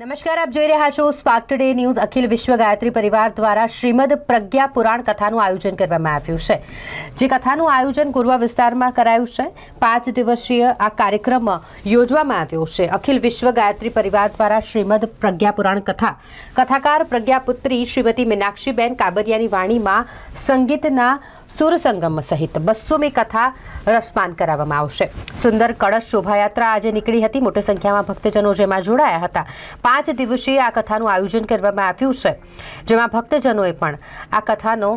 નમસ્કાર, આપ જોઈ રહ્યા છો સ્પાર્ક ટુડે ન્યૂઝ. અખિલ વિશ્વ ગાયત્રી પરિવાર દ્વારા શ્રીમદ પ્રજ્ઞા પુરાણ કથાનું આયોજન કરવામાં આવ્યું છે. જે કથાનું આયોજન ગુરવા વિસ્તારમાં કરાયું છે. પાંચ દિવસીય આ કાર્યક્રમ યોજવામાં આવ્યો છે. અખિલ વિશ્વ ગાયત્રી પરિવાર દ્વારા શ્રીમદ પ્રજ્ઞા પુરાણ કથા. કથાકાર પ્રજ્ઞાપુત્રી શ્રીમતી મીનાક્ષીબેન કાબરિયાની વાણીમાં સંગીતના સુરસંગમ સહિત બસોમી કથા રસપાન કરાવવામાં આવશે. સુંદર કળશ શોભાયાત્રા આજે નીકળી હતી. મોટી સંખ્યામાં ભક્તજનો જેમાં જોડાયા હતા. પાંચ દિવસીય આ કથાનું આયોજન કરવામાં આવ્યું છે. જેમાં ભક્તજનોએ પણ આ કથાનો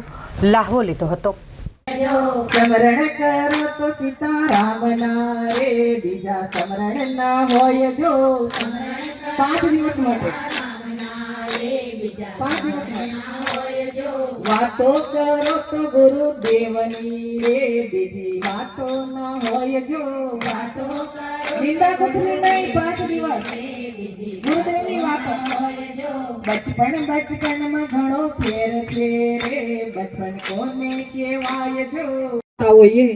લાહવો લીધો હતો. સમરણ કરો તો સીતારામના રે બીજા સમરણ ના હોય જો પાંચ દિવસ માટે. પાંચ દિવસ માટે. વાતો કરો તો ગુરુદેવની રે બીજી વાતો ના હોય જો વાતો જિંદા કુતરી નહીં પાંચ દિવસ. ગુરુદેવની વાતો બચપનમાં ઘણો ફેર છે રે બચપન કોને કહેવાય જો? હોઈએ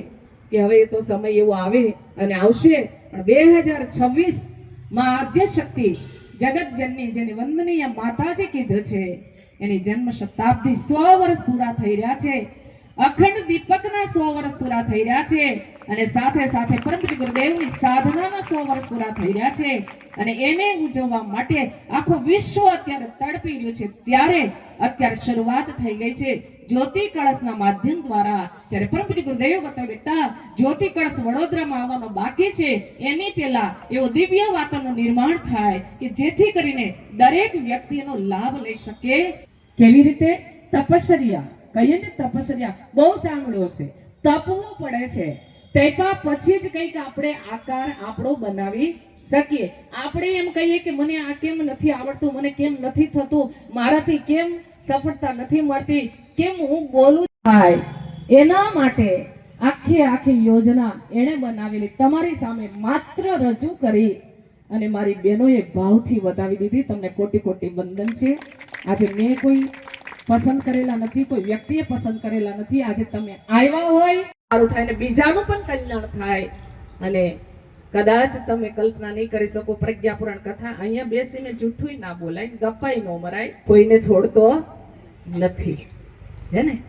કે હવે તો સમય એવો આવે અને આવશે પણ બે હજાર છવ્વીસમાં આદ્ય શક્તિ જગત જનની જેને વંદનીય માતાજી કીધું છે એની જન્મ શતાબ્દી સો વર્ષ પૂરા થઈ રહ્યા છે. અખંડ દીપકના સો વર્ષ પૂરા થઈ રહ્યા છે અને સાથે સાથે પરમ ગુરુદેવની સાધનાના સો વર્ષ પૂરા થઈ રહ્યા છે. અને એને ઉજવવા માટે આખું વિશ્વ અત્યારે તડપી રહ્યું છે. ત્યારે અત્યારે શરૂઆત થઈ ગઈ છે. જ્યોતિ કળશના માધ્યમ દ્વારા ત્યારે પરમપતિ ગુરુદેવ બતાવ બેટા, જ્યોતિ કળશ વડોદરામાં આવવાનો બાકી છે. એની પહેલા એવો દિવ્ય વાતાવરણનું નિર્માણ થાય કે જેથી કરીને દરેક વ્યક્તિનો લાભ લઈ શકે. કેવી રીતે? તપશ્ચર્યા કહીએ ને તપશ્ચર્યા બહુ સાંભળ્યો છે તપવું પડે છે. તપા પછી જ કંઈક આપણે આકાર આપણો બનાવી શકીએ. આપણે એમ કહીએ કે મને આ કેમ નથી આવડતું? મને કેમ નથી થતું? મારાથી કેમ સફળતા નથી મળતી? કેમ હું બોલું? થાય એના માટે આખી આખી યોજના એણે બનાવેલી. તમારી સામે માત્ર રજૂ કરી અને મારી બહેનોએ ભાવથી વધાવી દીધી. તમને કોટી કોટી વંદન છે. આજે મેં કોઈ પસંદ કરેલા નથી, કોઈ વ્યક્તિએ પસંદ કરેલા નથી. આજે તમે આવ્યા હોય, સારું થાય ને બીજાનું પણ કલ્યાણ થાય. અને કદાચ તમે કલ્પના નહીં કરી શકો, પ્રજ્ઞાપુરાણ કથા અહીંયા બેસીને જૂઠું ના બોલાય ગપાઈ ન મરાય, કોઈને છોડતો નથી. હે ને?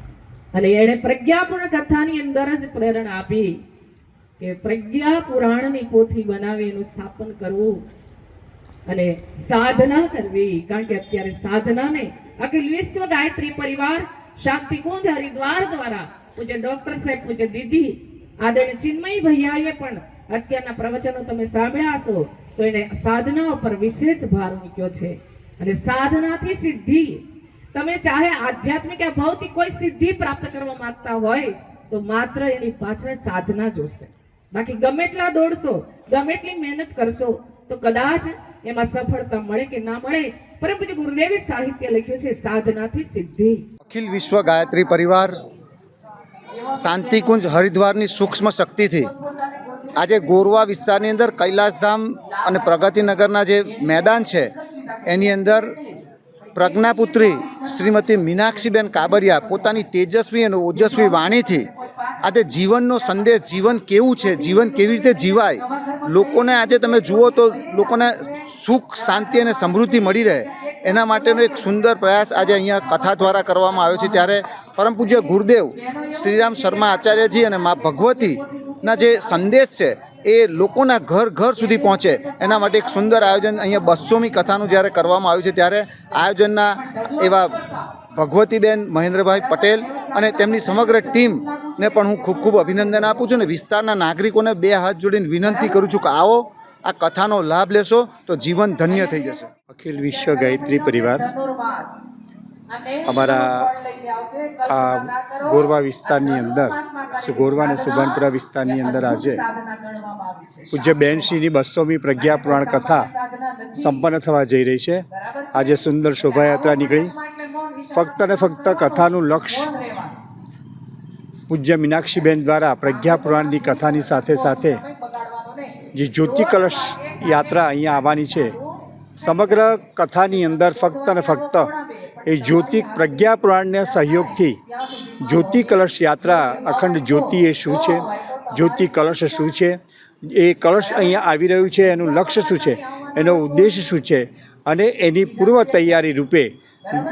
અને એણે પ્રજ્ઞાપુરણ કથાની અંદર જ પ્રેરણા આપી કે પ્રજ્ઞા પુરાણની પોથી બનાવી એનું સ્થાપન કરવું. અને સાધના કરવી, કારણ કે અત્યારે સાધનાને અખિલ વિશ્વ ગાયત્રી પરિવાર શાંતિકુંજ હરિદ્વાર દ્વારા પૂજ્ય ડોક્ટર સાહેબ, પૂજ્ય દીદી, આદરણીય ચિન્મય ભૈયાએ પણ અત્યારના પ્રવચનો તમે સાંભળ્યા હશો, તો એને સાધના ઉપર વિશેષ ભાર મૂક્યો છે. અને સાધનાથી સિદ્ધિ, તમે ચાહે આધ્યાત્મિક કે ભૌતિક કોઈ સિદ્ધિ પ્રાપ્ત કરવા માંગતા હોય, તો માત્ર એની પાછળ સાધના જોશે. બાકી ગમે એટલા દોડશો, ગમે એટલી મહેનત કરશો, તો કદાચ એમાં સફળતા મળે કે ના મળે પરંતુ ગુરુદેવે સાહિત્ય લખ્યું છે, સાધનાથી સિદ્ધિ. અખિલ વિશ્વ ગાયત્રી પરિવાર, શાંતિકુંજ હરિદ્વારની સૂક્ષ્મ શક્તિથી આજે ગોરવા વિસ્તારની અંદર કૈલાસધામ અને પ્રગતિનગરના જે મેદાન છે, એની અંદર પ્રજ્ઞાપુત્રી શ્રીમતી મીનાક્ષીબેન કાબરિયા પોતાની તેજસ્વી અને ઓજસ્વી વાણીથી આજે જીવનનો સંદેશ, જીવન કેવું છે, જીવન કેવી રીતે જીવાય લોકોને આજે તમે જુઓ તો લોકોને સુખ, શાંતિ અને સમૃદ્ધિ મળી રહે. એના માટેનો એક સુંદર પ્રયાસ આજે અહીંયા કથા દ્વારા કરવામાં આવ્યો છે. ત્યારે પરમ પૂજ્ય ગુરુદેવ શ્રીરામ શર્મા આચાર્યજી અને મા ભગવતીના જે સંદેશ છે, એ લોકોના ઘર ઘર સુધી પહોંચે. એના માટે એક સુંદર આયોજન અહીંયા બસોમી કથાનું જ્યારે કરવામાં આવ્યું છે, ત્યારે આયોજનના એવા ભગવતીબેન મહેન્દ્રભાઈ પટેલ અને તેમની સમગ્ર ટીમને પણ હું ખૂબ ખૂબ અભિનંદન આપું છું ને વિસ્તારના નાગરિકોને બે હાથ જોડીને વિનંતી કરું છું કે આવો, આ કથાનો લાભ લેશો તો જીવન ધન્ય થઈ જશે. અખિલ વિશ્વ ગાયત્રી પરિવાર, અમારા આ ગોરવા વિસ્તારની અંદર ગોરવા અને સુભાનપુરા વિસ્તારની અંદર આજે પૂજ્ય બેનશ્રીની બસોમી પ્રજ્ઞા પુરાણ કથા સંપન્ન થવા જઈ રહી છે. આજે સુંદર શોભાયાત્રા નીકળી. ફક્ત ને ફક્ત કથાનું લક્ષ્ય પૂજ્ય મીનાક્ષીબેન દ્વારા પ્રજ્ઞાપુરાણની કથાની સાથે સાથે જે જ્યોતિ કલશ યાત્રા અહીંયા આવવાની છે, સમગ્ર કથાની અંદર ફક્ત અને ફક્ત એ જ્યોતિ પ્રજ્ઞા પુરાણના સહયોગથી જ્યોતિ કલશ યાત્રા અખંડ જ્યોતિ એ શું છે, જ્યોતિ કલશ શું છે, એ કલશ અહીંયા આવી રહ્યું છે, એનું લક્ષ્ય શું છે, એનો ઉદ્દેશ શું છે અને એની પૂર્વ તૈયારી રૂપે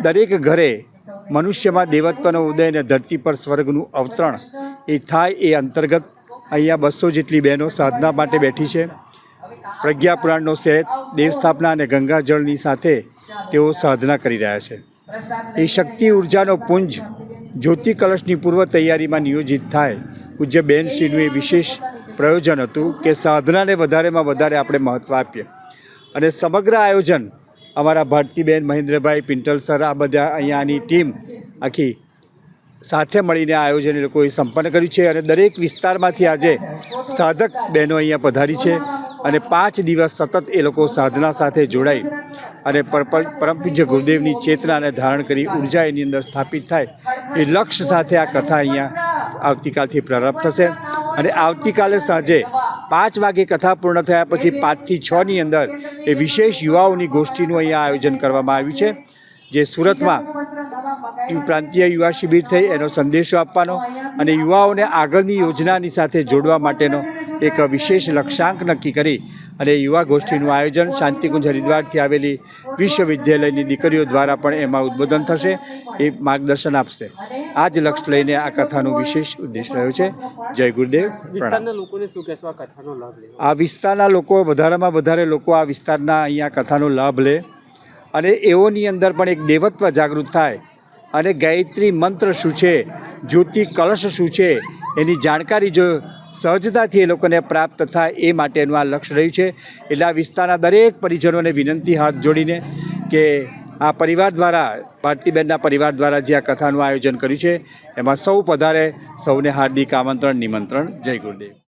દરેક ઘરે મનુષ્યમાં દેવત્વનો ઉદય અને ધરતી પર સ્વર્ગનું અવતરણ એ થાય એ અંતર્ગત અહીંયા બસો જેટલી બહેનો સાધના માટે બેઠી છે. પ્રજ્ઞાપુરાણનો સહેત દેવસ્થાપના અને ગંગાજળની સાથે તેઓ સાધના કરી રહ્યા છે. એ શક્તિ, ઉર્જાનો પુંજ જ્યોતિ કલશની પૂર્વ તૈયારીમાં નિયોજિત થાય. પૂજ્ય બહેનશ્રીનું એ વિશેષ પ્રયોજન હતું કે સાધનાને વધારેમાં વધારે આપણે મહત્ત્વ આપીએ. અને સમગ્ર આયોજન અમારા ભારતીબેન, મહેન્દ્રભાઈ, પિંટલ સર, આ બધા અહીંયાની ટીમ આખી સાથે મળીને આયોજન એ લોકોએ સંપન્ન કર્યું છે અને દરેક વિસ્તારમાંથી આજે સાધક બહેનો અહીંયા પધારી છે અને પાંચ દિવસ સતત એ લોકો સાધના સાથે જોડાઈ અને પરમપૂજ્ય પર- ગુરુદેવની ચેતનાને ધારણ કરી ઊર્જા એની અંદર સ્થાપિત થાય એ લક્ષ્ય સાથે આ કથા અહીંયા આવતીકાલથી પ્રારંભ થશે. અને આવતીકાલે સાંજે પાંચ વાગે કથા પૂર્ણ થયા પછી પાંચથી છની અંદર એ વિશેષ યુવાઓની ગોષ્ઠીનું અહીંયા આયોજન કરવામાં આવ્યું છે, જે સુરતમાં પ્રાંતીય યુવા શિબિર થઈ, એનો સંદેશો આપવાનો અને યુવાઓને આગળની યોજનાની સાથે જોડવા માટેનો એક વિશેષ લક્ષ્યાંક નક્કી કરી અને યુવા ગોષ્ઠીનું આયોજન શાંતિકુંજ હરિદ્વારથી આવેલી વિશ્વવિદ્યાલયની દીકરીઓ દ્વારા પણ એમાં ઉદ્બોધન થશે એ માર્ગદર્શન આપશે. આ જ લક્ષ્ય લઈને આ કથાનો વિશેષ ઉદ્દેશ રહ્યો છે. જય ગુરુદેવ આ વિસ્તારના લોકો વધારેમાં વધારે લોકો આ વિસ્તારના અહીંયા કથાનો લાભ લે અને એઓની અંદર પણ એક દેવત્વ જાગૃત થાય અને ગાયત્રી મંત્ર શું છે જ્યોતિ કલશ શું છે એની જાણકારી જો સહજતાથી એ લોકોને પ્રાપ્ત થાય એ માટેનું આ લક્ષ્ય રહ્યું છે. એટલે આ વિસ્તારના દરેક પરિજનોને વિનંતી હાથ જોડીને કે આ પરિવાર દ્વારા, ભારતીબેનના પરિવાર દ્વારા જે આ કથાનું આયોજન કર્યું છે, એમાં સૌ પધારે સૌને હાર્દિક આમંત્રણ, નિમંત્રણ. જય ગુરુદેવ.